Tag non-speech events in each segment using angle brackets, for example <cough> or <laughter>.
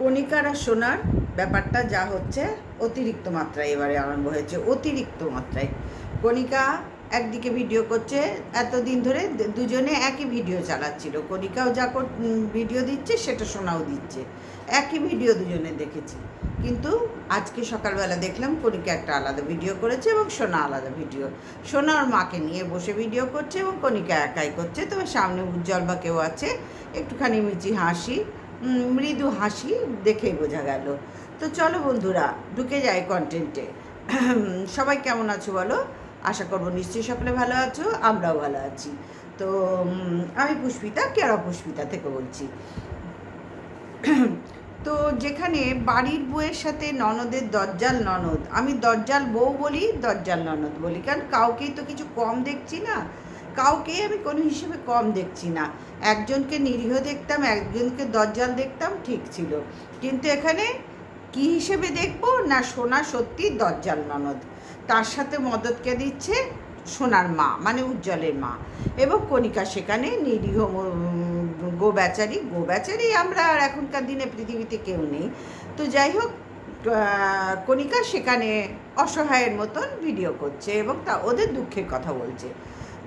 কণিকার আর সোনার ব্যাপারটা যা হচ্ছে অতিরিক্ত মাত্রায় এবারে আরম্ভ হয়েছে, অতিরিক্ত মাত্রায়। কণিকা একদিকে ভিডিও করছে, এতদিন ধরে দুজনে একই ভিডিও চালাচ্ছিল। কণিকাও যা ভিডিও দিচ্ছে, সেটা সোনাও দিচ্ছে। একই ভিডিও দুজনে দেখেছি। কিন্তু আজকে সকালবেলা দেখলাম কণিকা একটা আলাদা ভিডিও করেছে এবং সোনা আলাদা ভিডিও সোনা ওর মাকে নিয়ে বসে ভিডিও করছে এবং কণিকা একাই করছে। তবে সামনে উজ্জ্বল বা কেউ আছে, একটুখানি মিচি হাসি মৃদু হাসি দেখেই বোঝা গেল। তো চলো বন্ধুরা, ঢুকে যায় কন্টেন্টে <clears throat> সবাই কেমন আছো বলো? আশা করব নিশ্চয়ই সকলে ভালো আছো, আমরাও ভালো আছি। তো আমি পুষ্পিতা কেরা পুষ্পিতা থেকে বলছি। <clears throat> তো যেখানে বাড়ির বউয়ের সাথে ননদের দরজাল ননদ, আমি দরজাল বউ বলি, দরজাল ননদ বলি। কারণ কাউকেই তো কিছু কম দেখছি না। কাউকেই আমি কোনো হিসেবে কম দেখছি না। একজনকে নিরীহ দেখতাম একজনকে দরজাল দেখতাম ঠিক ছিল। কিন্তু এখানে কি হিসেবে দেখব? না সোনা সত্যি দরজাল ননদ। তার সাথে মদতকে দিচ্ছে? সোনার মা মানে উজ্জ্বলের মা। এবং কণিকা সেখানে নিরীহ উম, গো বেচারি গো বেচারি আমরা আর এখনকার দিনে পৃথিবীতে কেউ নেই। তো যাই হোক কণিকা সেখানে অসহায়ের মতন ভিডিও করছে এবং তা ওদের দুঃখের কথা বলছে।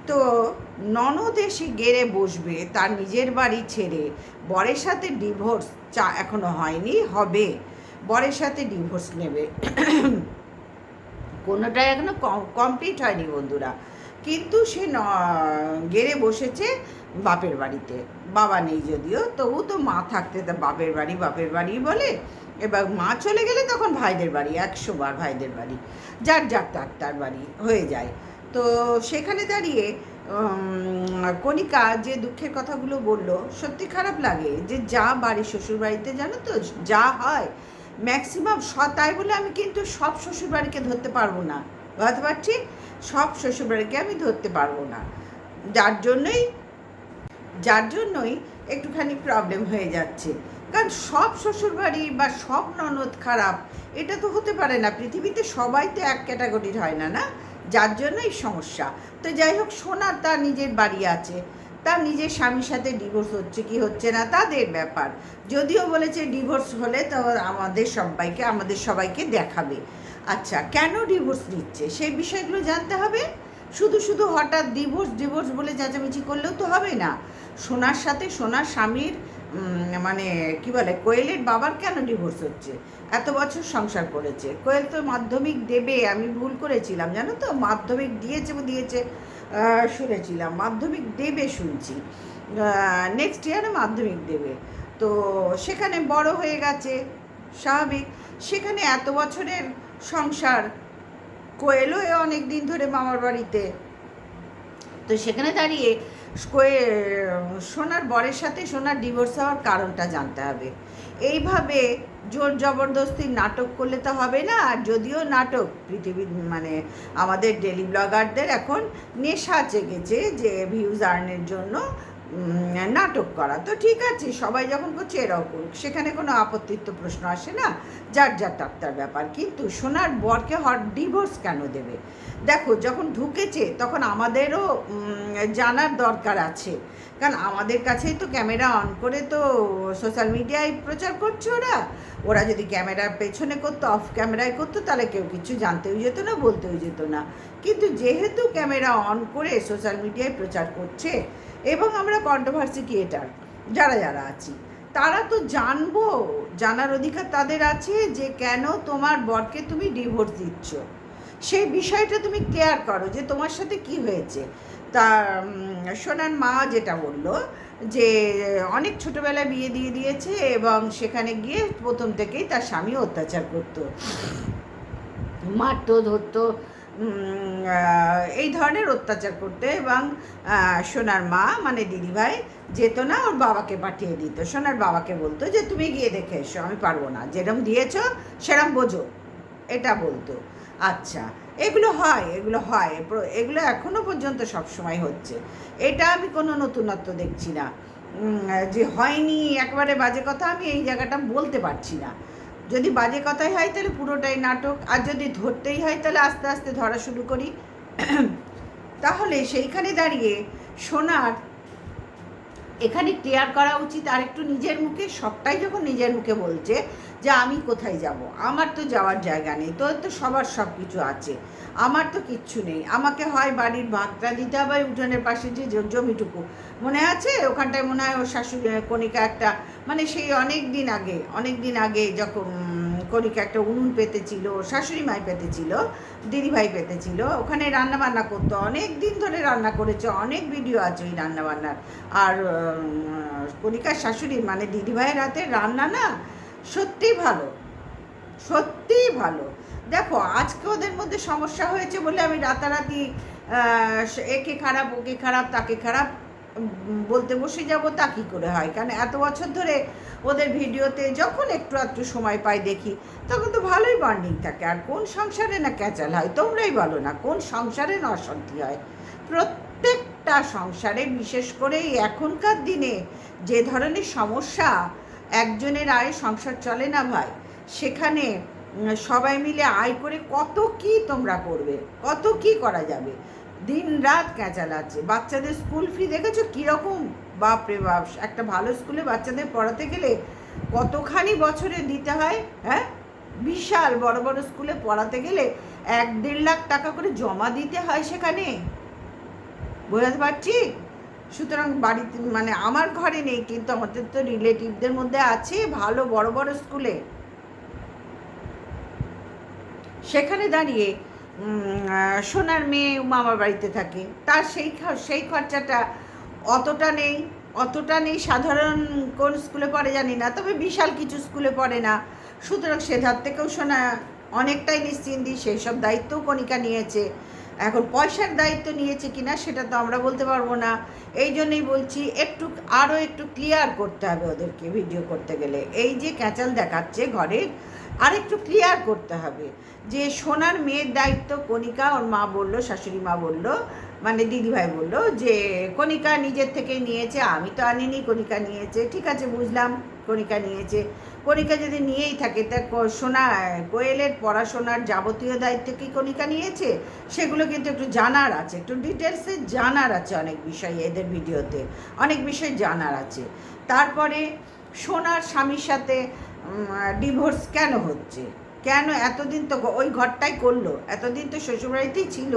তো ননদ এসে গেড়ে বসবে, তার নিজের বাড়ি ছেড়ে। বরের সাথে ডিভোর্স চা এখনও হয়নি, হবে। বরের সাথে ডিভোর্স নেবে। কোনোটাই এখনও কমপ্লিট হয়নি বন্ধুরা। কিন্তু সে ন- গেড়ে বসেছে বাপের বাড়িতে। বাবা নেই যদিও, তবু তো মা থাকতে তা বাপের বাড়ি বাপের বাড়ি বলে, এবার মা চলে গেলে তখন ভাইদের বাড়ি, একশো বার ভাইদের বাড়ি। যার যার তার তার বাড়ি হয়ে যায়। তো সেখানে দাঁড়িয়ে কণিকা যে দুঃখের কথাগুলো বলল, সত্যি খারাপ লাগে যে যা বাড়ি শ্বশুর বাড়িতে জানো তো, যা হয় ম্যাক্সিমাম তাই বলে আমি কিন্তু সব শ্বশুরবাড়িকে ধরতে পারব না। বুঝতে পারছি? সব শ্বশুরবাড়িকে আমি ধরতে পারব না। যার জন্যই যার জন্যই একটুখানি প্রবলেম হয়ে যাচ্ছে। কারণ সব শ্বশুরবাড়ি বা সব ননদ খারাপ, এটা তো হতে পারে না। পৃথিবীতে সবাই তো এক ক্যাটাগরির হয় না না? যার জন্যই সমস্যা। তো যাই হোক সোনার তার নিজের বাড়ি আছে। তার নিজের স্বামীর সাথে ডিভোর্স হচ্ছে কি হচ্ছে না, তাদের ব্যাপার। যদিও বলেছে ডিভোর্স হলে তো আমাদের সবাইকে আমাদের সবাইকে দেখাবে। আচ্ছা কেন ডিভোর্স নিচ্ছে সেই বিষয়গুলো জানতে হবে। শুধু শুধু হঠাৎ ডিভোর্স ডিভোর্স বলে চেঁচামেচি করলেও তো হবে না। সোনার সাথে সোনার স্বামীর মানে কি বলে, কোয়েলের বাবার কেন ডিভোর্স হচ্ছে? এত বছর সংসার করেছে। কোয়েল তো মাধ্যমিক দেবে, আমি ভুল করেছিলাম, জানো তো? মাধ্যমিক দিয়েছে দিয়েছে। শুনেছিলাম, মাধ্যমিক দেবে শুনছি। নেক্সট ইয়ারে মাধ্যমিক দেবে। তো সেখানে বড় হয়ে গেছে, স্বাভাবিক। সেখানে এত বছরের সংসার, কোয়েলও অনেক দিন ধরে মামার বাড়িতে। তো সেখানে দাঁড়িয়ে সোনার বরের সাথে সোনার ডিভোর্স হওয়ার কারণটা জানতে হবে। এইভাবে জোর জবরদস্তি নাটক করলে তো হবে না, আর যদিও নাটক পৃথিবীর মানে আমাদের ডেলি ব্লগারদের এখন নেশা জেগেছে যে ভিউজ আর্নের জন্য নাটক করা। তো ঠিক আছে, সবাই যখন করছে এরাও করুক। সেখানে কোনো আপত্তির তো প্রশ্ন আসে না, যার যার ডাক্তার ব্যাপার। কিন্তু সোনার বরকে হট ডিভোর্স কেন দেবে? দেখো, যখন ঢুকেছে, তখন আমাদেরও জানার দরকার আছে। কারণ আমাদের কাছেই তো ক্যামেরা অন করে তো সোশ্যাল মিডিয়ায় প্রচার করছে ওরা। ওরা যদি ক্যামেরার পেছনে করতো, অফ ক্যামেরায় করতো, তাহলে কেউ কিছু জানতেও যেত না, বলতেও যেত না। কিন্তু যেহেতু ক্যামেরা অন করে সোশ্যাল মিডিয়ায় প্রচার করছে, এবং আমরা কন্ট্রোভার্সি ক্রিয়েটার যারা যারা আছি, তারা তো জানব, জানার অধিকার তাদের আছে যে কেন তোমার বরকে তুমি ডিভোর্স দিচ্ছ। সেই বিষয়টা তুমি কেয়ার করো যে তোমার সাথে কি হয়েছে। তা সোনার মা যেটা বলল যে, অনেক ছোটোবেলায় বিয়ে দিয়ে দিয়েছে এবং সেখানে গিয়ে প্রথম থেকেই তার স্বামী অত্যাচার করতো। মারতো, ধরতো এই ধরনের অত্যাচার করতে এবং সোনার মা মানে দিদিভাই যেত না, ওর বাবাকে পাঠিয়ে দিত। সোনার বাবাকে বলতো যে, তুমি গিয়ে দেখে এসো, আমি পারব না। যেরম দিয়েছ, সেরম বোঝো। এটা বলতো। আচ্ছা এগুলো হয় এগুলো হয়। এগুলো এখনও পর্যন্ত সব সময় হচ্ছে। এটা আমি কোনো নতুনত্ব দেখছি না। যে হয়নি, একবারে বাজে কথা আমি এই জায়গাটা বলতে পারছি না। যদি বাজে কথাই হয় তাহলে পুরোটাই নাটক, আর যদি ধরতেই হয় তাহলে আস্তে আস্তে ধরা শুরু করি। <clears throat> তাহলে সেইখানে দাঁড়িয়ে সোনার এখানে ক্লিয়ার করা উচিত আর একটু নিজের মুখে, সবটাই যখন নিজের মুখে বলছে যে আমি কোথায় যাব, আমার তো যাওয়ার জায়গা নেই, তোর তো সবার সব কিছু আছে, আমার তো কিচ্ছু নেই, আমাকে হয় বাড়ির ভাগটা দিতে হবে উঠোনের পাশে যে জমিটুকু, মনে আছে? ওখানটায় মনে হয় ওর শাশুড়ি, কণিকা একটা মানে সেই অনেক দিন আগে অনেক দিন আগে যখন কণিকা একটা উনুন পেতেছিল শাশুড়ি মাই পেতেছিল দিদিভাই পেতেছিল ওখানে রান্না বান্না করতো অনেক দিন ধরে রান্না করেছে অনেক ভিডিও আছে ওই রান্না বান্নার আর উম, কণিকার শাশুড়ি মানে দিদিভাইয়ের হাতে রান্না না সত্যিই ভালো সত্যিই ভালো। দেখো আজকে ওদের মধ্যে সমস্যা হয়েছে বলে আমি রাতারাতি একে খারাপ ওকে খারাপ তাকে খারাপ বলতে বসে যাব তা কী করে হয়? কারণ এত বছর ধরে ওদের ভিডিওতে যখন একটু একটু সময় পাই দেখি, তখন তো ভালোই বন্ডিং থাকে। আর কোন সংসারে না ক্যাচাল হয়? তোমরাই বলো না, কোন সংসারে না অশান্তি হয়? প্রত্যেকটা সংসারে, বিশেষ করে এখনকার দিনে যে ধরনের সমস্যা একজনের আয়ে সংসার চলে না ভাই, সেখানে সবাই মিলে আয় করে কত কি তোমরা করবে? কত কি করা যাবে? দিন রাত ক্যাঁচালাচ্ছে বাচ্চাদের স্কুল ফি দেখেছ? কীরকম? বাপরে বাপ, একটা ভালো স্কুলে বাচ্চাদের পড়াতে গেলে কতখানি বছরে দিতে হয় হ্যাঁ? বিশাল বড় বড় স্কুলে পড়াতে গেলে এক দেড় লাখ টাকা করে জমা দিতে হয় সেখানে। বোঝাতে পারছি? সুতরাং বাড়িতে মানে আমার ঘরে নেই, কিন্তু আমাদের তো রিলেটিভদের মধ্যে আছে ভালো বড় বড় স্কুলে। সেখানে দাঁড়িয়ে সোনার মেয়ে মামার বাড়িতে থাকে। তার সেই সেই খরচাটা অতটা নেই অতটা নেই সাধারণ কোন স্কুলে পড়ে জানি না, তবে বিশাল কিছু স্কুলে পড়ে না। সুতরাং সে ধার থেকেও শোনা অনেকটাই নিশ্চিন্তি, সেই সব দায়িত্বও কণিকা নিয়েছে। এখন পয়সার দায়িত্ব নিয়েছে কিনা সেটা তো আমরা বলতে পারব না। এই জন্যই বলছি, একটু, আরও একটু ক্লিয়ার করতে হবে ওদেরকে ভিডিও করতে গেলে। এই যে ক্যাচাল দেখাচ্ছে ঘরের আর একটু ক্লিয়ার করতে হবে। যে সোনার মেয়ের দায়িত্ব কণিকা, ওর মা বলল, শাশুড়ি মা বলল মানে দিদিভাই বলল যে, কণিকা নিজের থেকেই নিয়েছে, আমি তো আনিনি, কণিকা নিয়েছে, ঠিক আছে, বুঝলাম, কণিকা নিয়েছে। কণিকা যদি নিয়েই থাকে, তা সোনা, কোয়েলের পড়াশোনার যাবতীয় দায়িত্ব কি কণিকা নিয়েছে? সেগুলো কিন্তু একটু জানার আছে, একটু ডিটেলসে জানার আছে অনেক বিষয় এদের ভিডিওতে, অনেক বিষয় জানার আছে। তারপরে সোনার স্বামীর সাথে ডিভোর্স কেন হচ্ছে? কেন এতদিন তো ওই ঘরটাই করল? এতদিন তো শ্বশুরবাড়িতেই ছিল।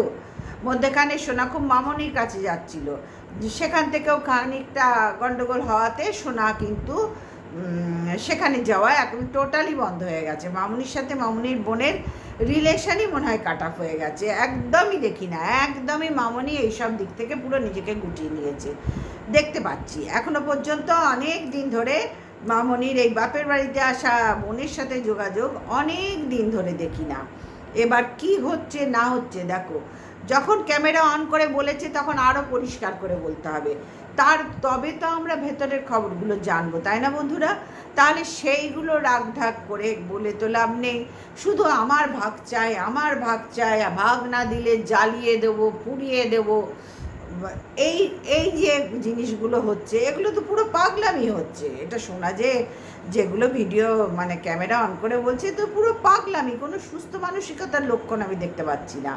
মধ্যেখানে সোনা খুব মামনির কাছে যাচ্ছিল। সেখান থেকেও খানিকটা গন্ডগোল হওয়াতে সোনা কিন্তু সেখানে যাওয়া এখন টোটালি বন্ধ হয়ে গেছে। মামুনির সাথে মামুনির বোনের রিলেশনই মনে হয় কাট অফ হয়ে গেছে। একদমই দেখি না, একদমই মামনি এইসব দিক থেকে পুরো নিজেকে গুটিয়ে নিয়েছে। দেখতে পাচ্ছি, এখনও পর্যন্ত অনেক দিন ধরে মামনির এই বাপের বাড়িতে আসা বোনের সাথে যোগাযোগ অনেক দিন ধরে দেখি না। এবার কি হচ্ছে, না হচ্ছে দেখো। যখন ক্যামেরা অন করে বলেছে, তখন আরও পরিষ্কার করে বলতে হবে। তার তবে তো আমরা ভেতরের খবরগুলো জানব, তাই না বন্ধুরা? তাহলে সেইগুলো রাগঢাক করে বলে তো লাভ নেই। শুধু আমার ভাগ চাই, আমার ভাগ চাই, ভাগ না দিলে জ্বালিয়ে দেবো, পুড়িয়ে দেবো। এই এই যে জিনিসগুলো হচ্ছে, এগুলো তো পুরো পাগলামি হচ্ছে। এটা শোনা যে যেগুলো ভিডিও মানে ক্যামেরা অন করে বলছে, তো পুরো পাগলামি। কোনো সুস্থ মানসিকতার লক্ষণ আমি দেখতে পাচ্ছি না।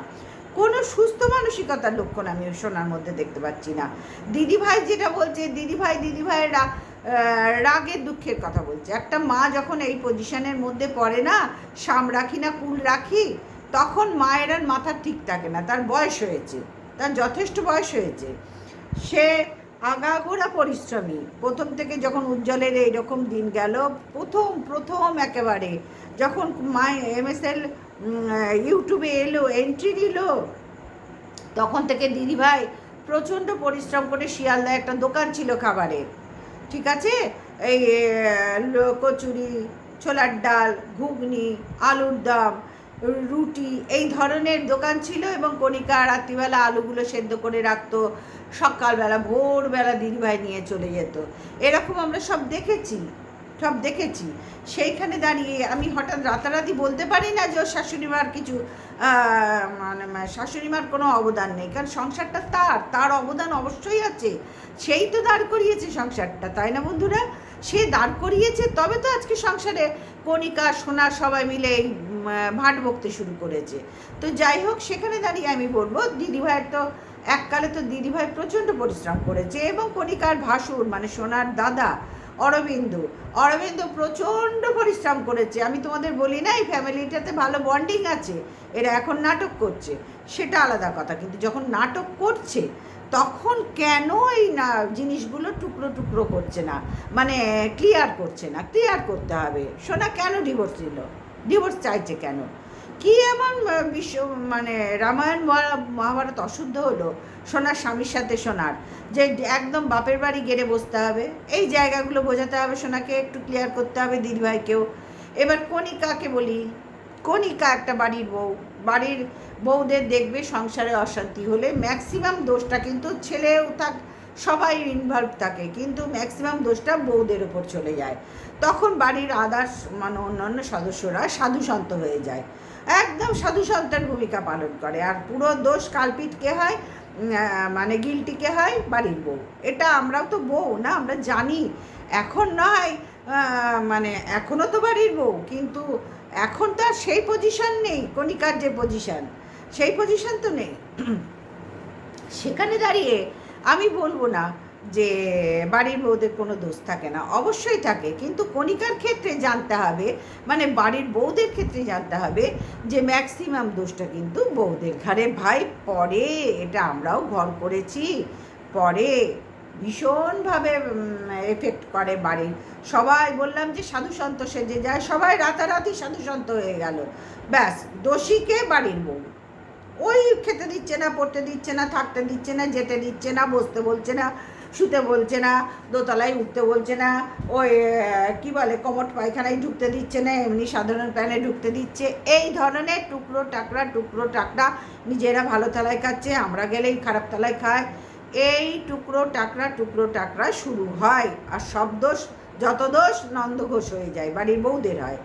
কোনো সুস্থ মানসিকতার লক্ষণ আমি সোনার মধ্যে দেখতে পাচ্ছি না। দিদিভাই যেটা বলছে, দিদিভাই, দিদিভাইয়েরা রাগের দুঃখের কথা বলছে। একটা মা যখন এই পজিশনের মধ্যে পড়ে না সাম রাখি না কুল রাখি তখন মায়ের আর মাথা ঠিক থাকে না, তার বয়স হয়েছে। তার যথেষ্ট বয়স হয়েছে। সে আগাগোড়া পরিশ্রমী। প্রথম থেকে যখন উজ্জ্বলের এইরকম দিন গেল, প্রথম প্রথম একেবারে যখন মাই এমএসএল ইউটিউবে এলো এন্ট্রি দিল তখন থেকে দিদিভাই প্রচণ্ড পরিশ্রম করে শিয়ালদায় একটা দোকান ছিল খাবারের ঠিক আছে? এই কচুরি ছোলার ডাল, ঘুগনি, আলুর দম রুটি, এই ধরনের দোকান ছিল এবং কণিকা রাত্রিবেলা আলুগুলো সেদ্ধ করে রাখতো। সকালবেলা, ভোরবেলা দিদিভাই নিয়ে চলে যেত। এরকম আমরা সব দেখেছি সব দেখেছি। সেইখানে দাঁড়িয়ে আমি হঠাৎ রাতারাতি বলতে পারি না যে ওর শাশুড়ি মার কিছু মানে মা- শাশুড়ি মার কোনো অবদান নেই, কারণ সংসারটা তার তার অবদান অবশ্যই আছে। সেই তো দাঁড় করিয়েছে সংসারটা, তাই না বন্ধুরা? সে দাঁড় করিয়েছে, তবে তো আজকে সংসারে কণিকা, সোনা সবাই মিলে ভাট বকতে শুরু করেছে। তো যাই হোক, সেখানে দাঁড়িয়ে আমি বলব, দিদিভাইয়ের তো এককালে তো দিদিভাই প্রচণ্ড পরিশ্রম করেছে এবং কণিকার ভাসুর মানে সোনার দাদা অরবিন্দ অরবিন্দ প্রচণ্ড পরিশ্রম করেছে। আমি তোমাদের বলি না, এই ফ্যামিলিটাতে ভালো বন্ডিং আছে, এরা এখন নাটক করছে, সেটা আলাদা কথা। কিন্তু যখন নাটক করছে তখন কেন এই না জিনিসগুলো টুকরো টুকরো করছে না? মানে ক্লিয়ার করছে না ক্লিয়ার করতে হবে। সোনা, কেন ডিভোর্স দিল? ডিভোর্স চাইছে কেন? কি এমন বিশ্ব মানে রামায়ণ মহাভারত অশুদ্ধ হলো? সোনার স্বামীর সাথে সোনার। যে একদম বাপের বাড়ি গেড়ে বসতে হবে। এই জায়গাগুলো বোঝাতে হবে সোনাকে, একটু ক্লিয়ার করতে হবে দিদিভাইকেও। এবার কণিকাকে বলি। কণিকা একটা বাড়ির বউ। বাড়ির বউদের দেখবে সংসারে অশান্তি হলে ম্যাক্সিমাম দোষটা কিন্তু ছেলেও থাক, সবাই ইনভলভ থাকে। কিন্তু ম্যাক্সিমাম দোষটা বউদের ওপর চলে যায়। তখন বাড়ির আদার্স মানে অন্যান্য সদস্যরা সাধুসন্ত হয়ে যায়। একদম সাধুসন্তের ভূমিকা পালন করে। আর পুরো দোষ কালপিট কে হয়? মানে গিলটি কে হয়? বাড়ির বউ। এটা আমরাও তো বউ না, আমরা জানি। এখন নয় মানে এখনও তো বাড়ির বউ। কিন্তু এখন তো আর সেই পজিশন নেই, কণিকার যে পজিশন সেই পজিশন তো নেই। সেখানে দাঁড়িয়ে আমি বলব না যে বাড়ির বউদের কোনো দোষ থাকে না, অবশ্যই থাকে। কিন্তু কণিকার ক্ষেত্রে জানতে হবে মানে বাড়ির বউদের ক্ষেত্রে জানতে হবে যে ম্যাক্সিমাম দোষটা কিন্তু বউদের। ঘরে ভাই, পরে এটা আমরাও ঘর করেছি, পরে ভীষণভাবে এফেক্ট করে বাড়ির। সবাই বললাম যে সাধু সন্ত সেজে যায়, সবাই রাতারাতি সাধু সন্ত হয়ে গেল। ব্যাস দোষীকে বাড়ির বউ। ওই খেতে দিচ্ছে না, পড়তে দিচ্ছে না, থাকতে দিচ্ছে না, যেতে দিচ্ছে না, বসতে বলছে না, শুতে বলছে না, দোতলায় উঠতে বলছে না, ওই কি বলে, কমট পায়খানায় ঢুকতে দিচ্ছে না, এমনি সাধারণ প্যানে ঢুকতে দিচ্ছে। এই ধরনের টুকরো টাকরা টুকরো টাকরা নিজেরা ভালো তলায় খাচ্ছে, আমরা গেলেই খারাপ তলায় খায়। এই টুকরো টাকরা টুকরো টাকরা শুরু হয়, আর সব দোষ, যত দোষ নন্দঘোষ হয়ে যায়, বাড়ির বউদের হয়।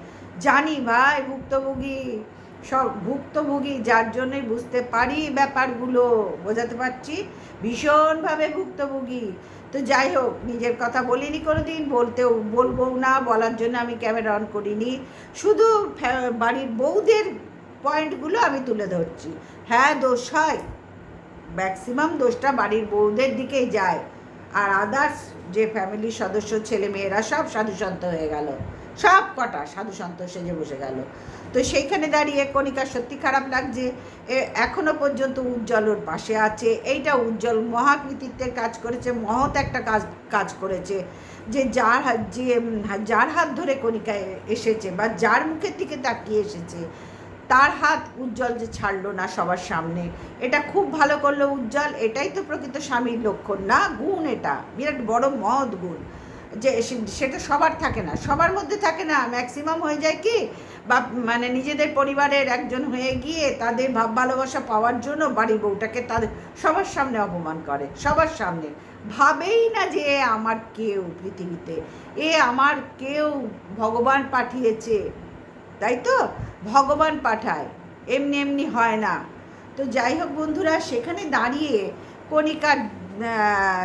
জানি ভাই, ভুক্তভোগী। সব ভুক্তভোগী, যার জন্যই বুঝতে পারি ব্যাপারগুলো, বোঝাতে পারছি। ভীষণভাবে ভুক্তভোগী। তো যাই হোক, নিজের কথা বলিনি কোনো দিন বলতেও, বলব না, বলার জন্য আমি ক্যামেরা অন করিনি। শুধু বাড়ির বউদের পয়েন্টগুলো আমি তুলে ধরছি। হ্যাঁ দোষ হয়। ম্যাক্সিমাম দোষটা বাড়ির বউদের দিকেই যায়। আর আদার্স যে ফ্যামিলির সদস্য, ছেলে মেয়েরা সব সাধুসন্ত হয়ে গেল। সব কটা সাধুসন্ত সেজে বসে গেল। তো সেইখানে দাঁড়িয়ে কণিকার সত্যি খারাপ লাগছে এখনও পর্যন্ত উজ্জ্বল ওর পাশে আছে। এইটা উজ্জ্বল মহাকৃতিত্বের কাজ করেছে, মহৎ একটা কাজ কাজ করেছে, যে যার যে যার হাত ধরে কণিকা এসেছে বা যার মুখের দিকে তাকিয়ে এসেছে, তার হাত উজ্জ্বল যে ছাড়লো না সবার সামনে, এটা খুব ভালো করল উজ্জ্বল, এটাই তো প্রকৃত স্বামীর লক্ষণ। না, গুণ এটা, বিরাট বড় মহৎ গুণ। যে সেটা সবার থাকে না। সবার মধ্যে থাকে না। ম্যাক্সিমাম হয়ে যায় কি? বা মানে নিজেদের পরিবারের একজন হয়ে গিয়ে তাদের ভাব ভালোবাসা পাওয়ার জন্য বাড়ির বউটাকে তাদের সবার সামনে অপমান করে। সবার সামনে। ভাবেই না যে আমার কেউ পৃথিবীতে। এ আমার কেউ ভগবান পাঠিয়েছে। তাই তো? ভগবান পাঠায়। এমনি এমনি হয় না। তো যাই হোক বন্ধুরা, সেখানে দাঁড়িয়ে কণিকার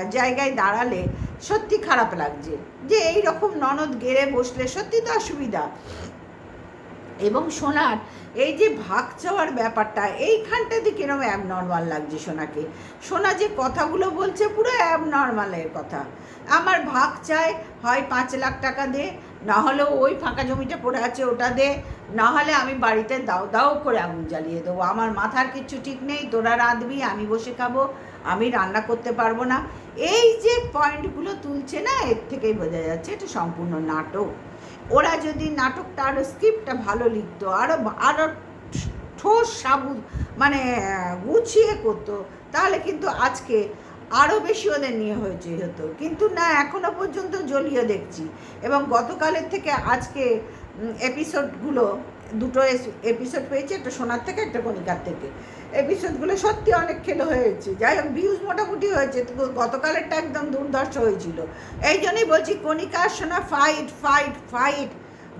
জায়গায় দাঁড়ালে সত্যি খারাপ লাগছে যে এই রকম ননদ গেড়ে বসলে সত্যি তো অসুবিধা। এবং সোনার এই যে ভাগ চাওয়ার ব্যাপারটা এইখানটাতে কিরম অ্যাবনর্মাল লাগছে সোনাকে। সোনা যে কথাগুলো বলছে পুরো অ্যাবনর্মালের কথা। আমার ভাগ চায়, হয় পাঁচ লাখ টাকা দে, না হলে ওই ফাঁকা জমিটা পড়ে আছে ওটা দে, না হলে আমি বাড়িতে দাও দাও করে আগুন জ্বালিয়ে দেবো। আমার মাথার কিচ্ছু ঠিক নেই, তোরা রাঁধবি, আমি বসে খাব, আমি রান্না করতে পারব না। এই যে পয়েন্টগুলো তুলছে না, এর থেকেই বোঝা যাচ্ছে এটা সম্পূর্ণ নাটক। ওরা যদি নাটকটা আরও স্ক্রিপ্টটা ভালো লিখতো আরও আরও ঠোস সাবু মানে গুছিয়ে করতো, তাহলে কিন্তু আজকে আরও বেশি ওদের নিয়ে হয়েছে হতো। কিন্তু না এখনও পর্যন্ত জ্বলিয়ে দেখছি। এবং গতকালের থেকে আজকে এপিসোডগুলো দুটো এপিসোড পেয়েছে, একটা সোনার থেকে, একটা কণিকার থেকে। এপিসোডগুলো সত্যি অনেক খেলো হয়েছে। যাই হোক ভিউজ মোটামুটি হয়েছে গতকালেরটা একদম দুর্ধর্ষ হয়েছিল। এই জন্যই বলছি কণিকার সোনা ফাইট ফাইট ফাইট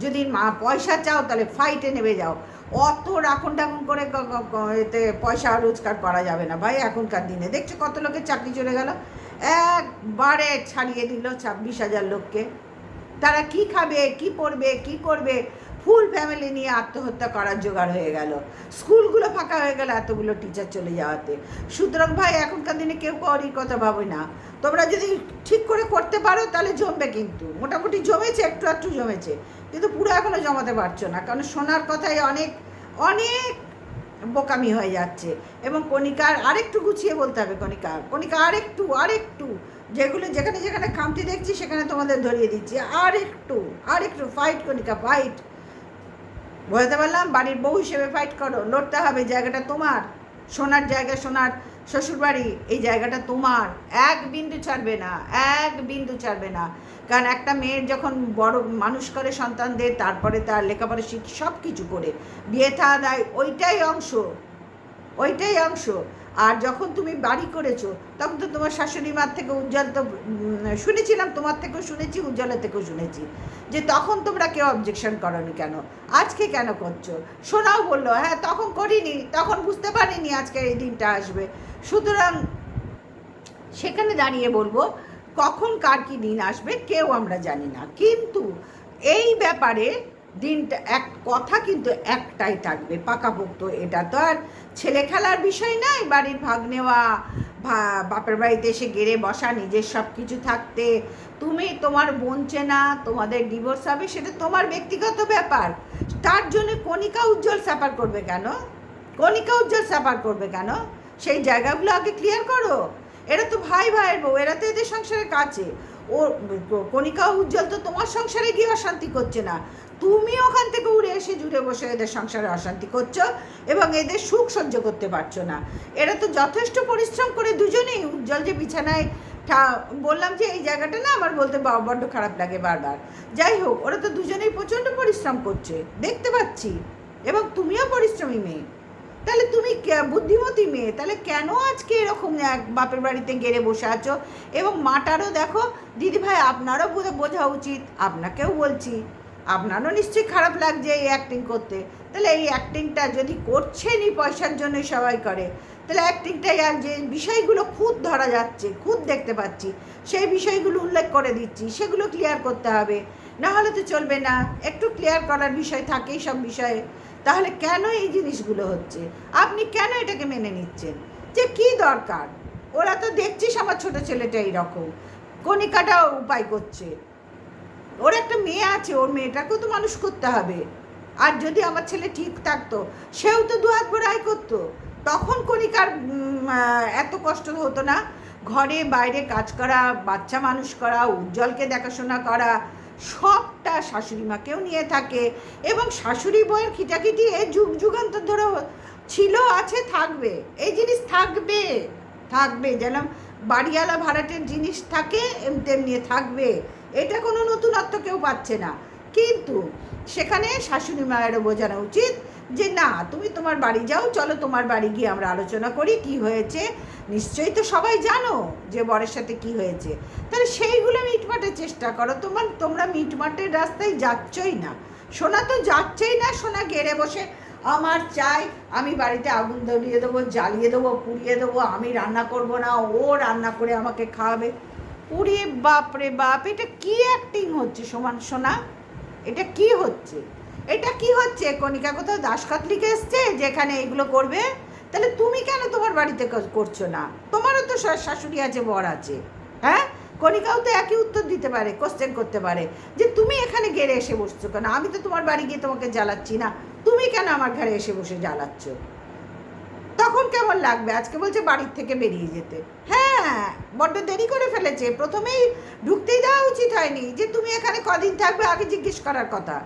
যদি মা পয়সা চাও, তাহলে ফাইটে নেমে যাও। অত রাখুন টাকুন করে এতে পয়সা রোজগার করা যাবে না। ভাই, এখনকার দিনে। দেখছ কত লোকের চাকরি চলে গেল? একবারে ছাড়িয়ে দিল ছাব্বিশ হাজার লোককে। তারা কি খাবে, কি পরবে কি করবে? ফুল ফ্যামিলি নিয়ে আত্মহত্যা করার জোগাড় হয়ে গেল। স্কুলগুলো ফাঁকা হয়ে গেল এতগুলো টিচার চলে যাওয়াতে। সুতরাং ভাই, এখনকার দিনে কেউ কারোর কথা ভাবে না। তোমরা যদি ঠিক করে করতে পারো, তাহলে জমবে কিন্তু। মোটামুটি জমেছে, একটু একটু জমেছে। কিন্তু পুরো এখনও জমাতে পারছ না। কারণ সোনার কথায় অনেক অনেক বোকামি হয়ে যাচ্ছে। এবং কণিকার আরেকটু গুছিয়ে বলতে হবে কণিকা। কণিকা, আরেকটু আরেকটু। যেগুলো, যেখানে যেখানে খামতি দেখছি, সেখানে তোমাদের ধরিয়ে দিচ্ছি। আর একটু আর একটু ফাইট কণিকা ফাইট বোঝাতে পারলাম, বাড়ির বউ হিসেবে ফাইট করো, লড়তে হবে, জায়গাটা তোমার। সোনার জায়গা, সোনার শ্বশুরবাড়ি, এই জায়গাটা তোমার। এক বিন্দু ছাড়বে না, এক বিন্দু ছাড়বে না। কারণ একটা মেয়ের যখন বড় মানুষ করে সন্তানদের, তারপরে তার লেখাপড়া শিখ সব কিছু করে, বিয়ে থা দেয়, ওইটাই অংশ। ওইটাই অংশ। আর যখন তুমি বাড়ি করেছ, তখন তো তোমার শাশুড়ি মার থেকে উজ্জ্বল তো শুনেছিলাম, তোমার থেকেও শুনেছি, উজ্জ্বলের থেকেও শুনেছি, যে তখন তোমরা কেউ অবজেকশন করনি কেন? আজকে কেন করছ? সোনাও বলল হ্যাঁ তখন করিনি, তখন বুঝতে পারিনি আজকে এই দিনটা আসবে। সুতরাং সেখানে দাঁড়িয়ে বলব, কখন কার কি দিন আসবে, কেউ আমরা জানি না। কিন্তু এই ব্যাপারে দিনটা, এক কথা কিন্তু একটাই থাকবে, পাকাপোক্ত এটা তো আর ছেলে খেলার বিষয় নয় বাড়ির ভাগ নেওয়া বাপের বাড়িতে এসে গেড়ে বসা, নিজের সব কিছু থাকতে, তুমি তোমার বোন চেনা, তোমাদের ডিভোর্স হবে, সেটা তোমার ব্যক্তিগত ব্যাপার। তার জন্য কণিকা উজ্জ্বল সাফার করবে কেন? কণিকা উজ্জ্বল সাফার করবে কেন? সেই জায়গাগুলো আগে ক্লিয়ার করো। এরা তো ভাই ভাইয়ের বউ, এরা তো এদের সংসারের কাছে। ও, কণিকা উজ্জ্বল তো তোমার সংসারে গিয়ে অশান্তি করছে না। তুমি ওখান থেকে উড়ে এসে জুড়ে বসে এদের সংসারে অশান্তি করছ এবং এদের সুখ সহ্য করতে পারছ না। এরা তো যথেষ্ট পরিশ্রম করে দুজনেই উজ্জ্বল যে বিছানায় বললাম যে এই জায়গাটা না আমার বলতে বড্ড খারাপ লাগে বারবার। যাই হোক, ওরা তো দুজনেই প্রচণ্ড পরিশ্রম করছে, দেখতে পাচ্ছি। এবং তুমিও পরিশ্রমী মেয়ে। তাহলে তুমি বুদ্ধিমতী মেয়ে, তাহলে কেন আজকে এরকম এক বাপের বাড়িতে গেড়ে বসে আছো? এবং মাটারও দেখো দিদি ভাই আপনারও বোঝা উচিত, আপনাকেও বলছি। আপনারও নিশ্চয়ই খারাপ লাগছে এই অ্যাক্টিং করতে। তাহলে এই অ্যাক্টিংটা যদি করছেনই পয়সার জন্য সবাই করে, তাহলে অ্যাক্টিংটাই আর যে বিষয়গুলো খুদ ধরা যাচ্ছে, খুদ দেখতে পাচ্ছি, সেই বিষয়গুলো উল্লেখ করে দিচ্ছি, সেগুলো ক্লিয়ার করতে হবে। না হলে তো চলবে না, একটু ক্লিয়ার করার বিষয় থাকেই সব বিষয়ে। তাহলে কেন এই জিনিসগুলো হচ্ছে? আপনি কেন এটাকে মেনে নিচ্ছেন? যে কি দরকার? ওরা তো দেখছিস আমার ছোটো ছেলেটা এইরকম। কণিকাটাও উপায় করছে। ওর একটা মেয়ে আছে, ওর মেয়েটাকেও তো মানুষ করতে হবে। আর যদি আমার ছেলে ঠিক থাকতো, সেও তো দু হাত ভরে আয় করতো। তখন কণিকার এত কষ্ট হতো না। ঘরে বাইরে কাজ করা, বাচ্চা মানুষ করা, উজ্জ্বলকে দেখাশোনা করা, সবটা শাশুড়ি মাকেও নিয়ে থাকে। এবং শাশুড়ি বইয়ের খিটাখিটি এ যুগ যুগান্তর ধরে ছিল, আছে, থাকবে। এই জিনিস থাকবে থাকবে। যেন বাড়িওয়ালা ভাড়াটের জিনিস থাকে তেমনি থাকবে। এটা কোনো নতুনত্ব কেউ পাচ্ছে না। কিন্তু সেখানে শাশুড়ি মায়েরও বোঝানো উচিত যে, না, তুমি তোমার বাড়ি যাও, চলো তোমার বাড়ি গিয়ে আমরা আলোচনা করি, কি হয়েছে? নিশ্চয়ই তো সবাই জানো যে, বরের সাথে কি হয়েছে। তাহলে সেইগুলো মিটমাটের চেষ্টা করো। তোমার, তোমরা মিটমাটের রাস্তায় যাচ্ছই না। সোনা তো যাচ্ছেই না, সোনা গেড়ে বসে। আমার চাই, আমি বাড়িতে আগুন ধরিয়ে দেবো, জ্বালিয়ে দেবো, পুড়িয়ে দেবো, আমি রান্না করব না, ও রান্না করে আমাকে খাওয়াবে। উরে বাপ রে বাপ, এটা কি অ্যাক্টিং হচ্ছে সমান সোনা? এটা কি হচ্ছে? এটা কি হচ্ছে? কণিকা কোথাও দাসখাত লিখে এসছে যেখানে এগুলো করবে? তাহলে তুমি কেন তোমার বাড়িতে করছ না? তোমারও তো শাশুড়ি আছে, বর আছে। হ্যাঁ? কণিকাও তো একই উত্তর দিতে পারে কোশ্চেন করতে পারে। যে তুমি এখানে গেড়ে এসে বসছো কেন? আমি তো তোমার বাড়ি গিয়ে তোমাকে জ্বালাচ্ছি না। তুমি কেন আমার ঘরে এসে বসে জ্বালাচ্ছ? তখন কেমন লাগবে? আজকে বলছে বাড়ির থেকে বেরিয়ে যেতে। হ্যাঁ বড্ড দেরি করে ফেলেছে। প্রথমেই ঢুকতেই দেওয়া উচিত হয়নি যে তুমি এখানে কদিন থাকবে আগে জিজ্ঞেস করার কথা।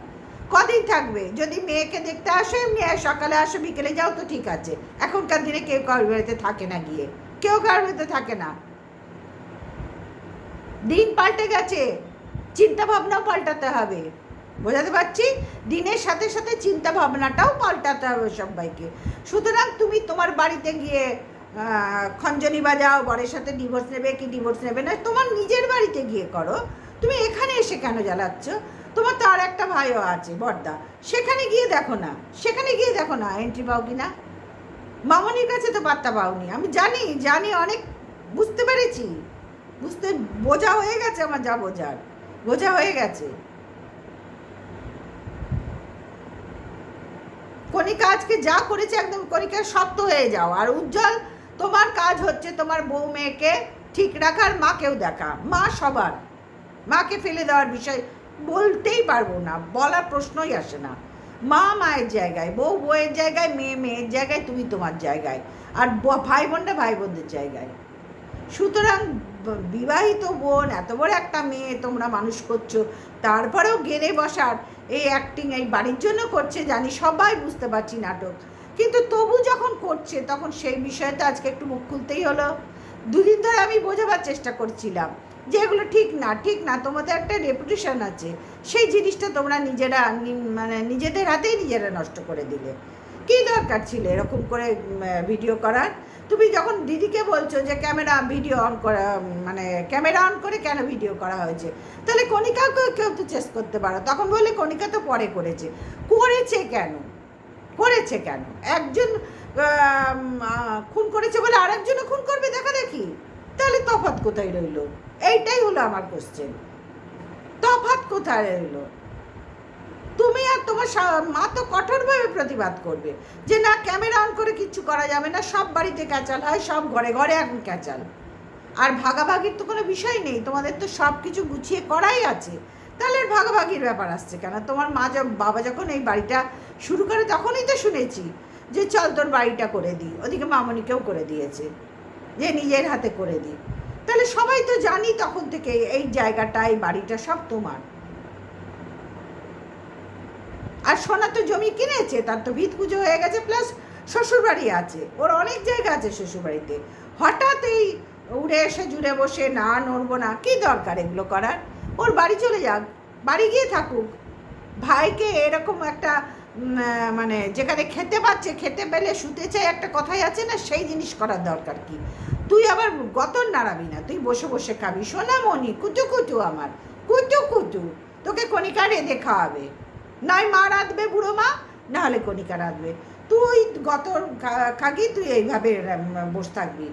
কদিন থাকবে? যদি মেয়েকে দেখতে আসে, এমনি সকালে আসো, বিকেলে যাও তো ঠিক আছে। এখনকার দিনে কেউ কারোর বাড়িতে থাকে না গিয়ে। কেউ কারোর বাড়িতে থাকে না। দিন পাল্টে গেছে। চিন্তা ভাবনাও পাল্টাতে হবে। বোঝাতে পারছি? দিনের সাথে সাথে চিন্তা ভাবনাটাও পাল্টাতে হবে সবাইকে। সুতরাং তুমি তোমার বাড়িতে গিয়ে খঞ্জনি বাজাও, বরের সাথে ডিভোর্স নেবে কি ডিভোর্স নেবে না, তোমার নিজের বাড়িতে গিয়ে করো। তুমি এখানে এসে কেন জ্বালাচ্ছ? তোমার তো আর একটা ভাইও আছে, বর্দা। সেখানে গিয়ে দেখো না। সেখানে গিয়ে দেখো না এন্ট্রি পাও কি না? মামনির কাছে তো পাত্তা পাওনি। আমি জানি জানি অনেক, বুঝতে পেরেছি। বুঝতে, বোঝা হয়ে গেছে আমার যা বোঝার। বোঝা হয়ে গেছে। কণিকা আজকে যা করেছে একদম কণিকা শক্ত হয়ে যাও। আর উজ্জ্বল, তোমার কাজ হচ্ছে তোমার বউ মেয়েকে ঠিক রাখার, মাকেও দেখা। মা সবার। মাকে ফেলে দেওয়ার বিষয় বলতেই পারব না, বলার প্রশ্নই আসে না। মা মায়ের জায়গায়, বউ বউয়ের জায়গায়, মেয়ে মেয়ের জায়গায়, তুমি তোমার জায়গায়। আর ভাই বোনটা ভাই বোনদের জায়গায়। সুতরাং বিবাহিত বোন, এত বড় একটা মেয়ে তোমরা মানুষ করছ। তারপরেও গেড়ে বসার এই অ্যাক্টিং এই বাড়ির জন্য করছে জানি, সবাই বুঝতে পারছি নাটক। কিন্তু তবু যখন করছে, তখন সেই বিষয়টা আজকে একটু মুখ খুলতেই হলো। দুদিন ধরে আমি বোঝাবার চেষ্টা করছিলাম যে এগুলো ঠিক না ঠিক না, তোমাদের একটা রেপুটেশন আছে। সেই জিনিসটা তোমরা নিজেরা মানে নিজেদের হাতেই নিজেরা নষ্ট করে দিলে। কী দরকার ছিল এরকম করে ভিডিও করার। তুমি যখন দিদিকে বলছো যে ক্যামেরা ভিডিও অন করা মানে ক্যামেরা অন করে কেন ভিডিও করা হয়েছে? তাহলে কণিকাকেও কেউ তো চেস করতে পারো। তখন বললে কণিকা তো পরে করেছে। করেছে কেন? করেছে কেন? একজন খুন করেছে বলে আরেকজনও খুন করবে, দেখা দেখি। তাহলে তফাৎ কোথায় রইল? এইটাই হলো আমার কোশ্চেন তফাৎ কোথায় রইল? তুমি আর তোমার মা তো কঠোরভাবে প্রতিবাদ করবে। যে না, ক্যামেরা অন করে কিচ্ছু করা যাবে না, সব বাড়িতে ক্যাচাল হয়, সব ঘরে ঘরে এখন ক্যাচাল। আর ভাগাভাগির তো কোনো বিষয় নেই, তোমাদের তো সব কিছু গুছিয়ে করাই আছে। তাহলে ভাগাভাগির ব্যাপার আসছে কেন? তোমার মা যখন, বাবা যখন এই বাড়িটা শুরু করে, তখনই তো শুনেছি যে চল তোর বাড়িটা করে দিই। ওদিকে মামনিকেও করে দিয়েছে, যে নিজের হাতে করে দিই। তাহলে সবাই তো জানি তখন থেকে এই জায়গাটা, এই বাড়িটা সব তোমার। আর সোনা তো জমি কিনেছে, তার তো ভিত পুজো হয়ে গেছে প্লাস শ্বশুরবাড়ি আছে। ওর অনেক জায়গা আছে শ্বশুরবাড়িতে। হঠাৎ এই উড়ে এসে জুড়ে বসে, না নড়বো না, কী দরকার এগুলো করার? ওর বাড়ি চলে যাক, বাড়ি গিয়ে থাকুক। ভাইকে এরকম একটা মানে যেখানে খেতে পাচ্ছে, খেতে পেলে শুতে চাই একটা কথাই আছে না, সেই জিনিস করার দরকার কি? তুই আবার গতর নাড়াবি না, তুই বসে বসে খাবি। সোনামণি কুচু কুচু আমার কুচু কুটু, তোকে কণিকা রেঁধে খাওয়াবে নয় মা রাঁধবে, বুড়ো মা? না হলে কণিকা রাঁধবে। তুই গত কাকি তুই এইভাবে বসে থাকবি।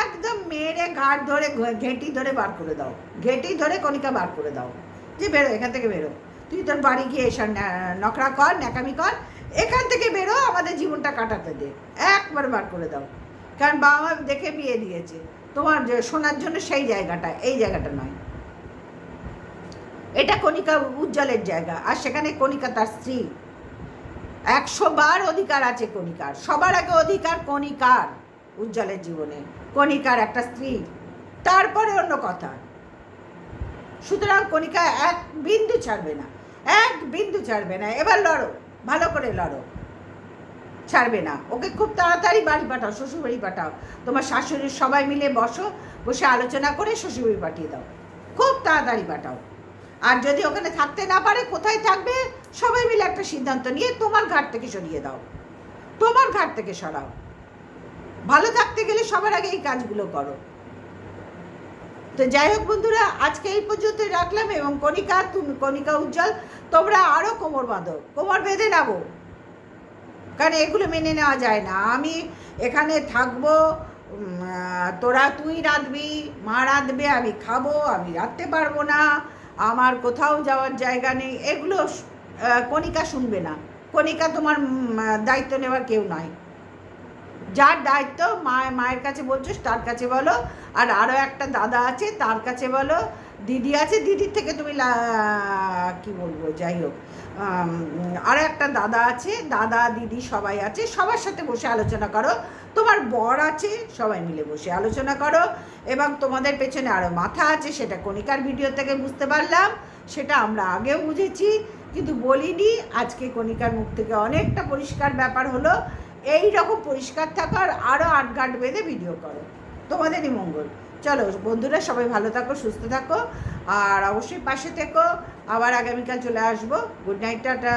একদম মেরে গাঢ় ধরে ঘেঁটি ধরে বার করে দাও। ঘেঁটি ধরে কণিকা বার করে দাও। যে বেরো, এখান থেকে বেরো। তুই তোর বাড়ি গিয়ে এসব নকরা কর, ন্যাকামি কর। এখান থেকে বেরো, আমাদের জীবনটা কাটাতে দে। একবার বার করে দাও। কারণ বাবা মা দেখে বিয়ে দিয়েছে। তোমার শোনার জন্য সেই জায়গাটা, এই জায়গাটা নয়। এটা কণিকা উজ্জ্বলের জায়গা, আর সেখানে কণিকা তার স্ত্রী। একশো বার অধিকার আছে কণিকার, সবার আগে অধিকার কণিকার উজ্জ্বলের জীবনে, কণিকার একটা স্ত্রী, তারপরে অন্য কথা। সুতরাং কণিকা এক বিন্দু ছাড়বে না, এক বিন্দু ছাড়বে না, এবার লড়ো, ভালো করে লড়ো। ছাড়বে না, ওকে খুব তাড়াতাড়ি বাড়ি পাঠাও, শ্বশুরবাড়ি পাঠাও, তোমার শাশুড়ির সবাই মিলে বসো, বসে আলোচনা করে শ্বশুরবাড়ি পাঠিয়ে দাও, খুব তাড়াতাড়ি পাঠাও। আর যদি ওখানে থাকতে না পারে, কোথায় থাকবে? সবাই মিলে একটা সিদ্ধান্ত নিয়ে তোমার ঘাট থেকে সরিয়ে দাও। তোমার ঘাট থেকে সরাও। ভালো থাকতে গেলে সবার আগে এই কাজগুলো করো। তো যাই হোক বন্ধুরা, আজকে এই পর্যন্ত রাখলাম এবং কণিকা, তুমি কণিকা উজ্জ্বল, তোমরা আরও কোমর বাঁধো। কোমর বেঁধে নাবো কারণ এগুলো মেনে নেওয়া যায় না। আমি এখানে থাকব তোরা তুই রাঁধবি, মা রাঁধবে, আমি খাব, আমি রাঁধতে পারব না। আমার কোথাও যাওয়ার জায়গা নেই। এগুলো কণিকা শুনবে না। কণিকা তোমার দায়িত্ব নেওয়ার কেউ নয় যার দায়িত্ব মা, মায়ের কাছে বলছো, তার কাছে বলো। আর আরও একটা দাদা আছে, তার কাছে বলো। দিদি আছে, দিদির থেকে তুমি কি বলব, যাই হোক। আরও একটা দাদা আছে, দাদা, দিদি সবাই আছে, সবার সাথে বসে আলোচনা করো। তোমার বর আছে, সবাই মিলে বসে আলোচনা করো, এবং তোমাদের পেছনে আরও মাথা আছে, সেটা কণিকার ভিডিও থেকে বুঝতে পারলাম, সেটা আমরা আগেও বুঝেছি, কিন্তু বলিনি, আজকে কণিকার মুখ থেকে অনেকটা পরিষ্কার ব্যাপার হলো, এই রকম পরিষ্কার থাকার আরও আটগাট বেঁধে ভিডিও করো। তোমাদেরই মঙ্গল। চলো বন্ধুরা, সবাই ভালো থাকো, সুস্থ থাকো, আর অবশ্যই পাশে থেকো, আবার আগামীকাল চলে আসব। Good night tata.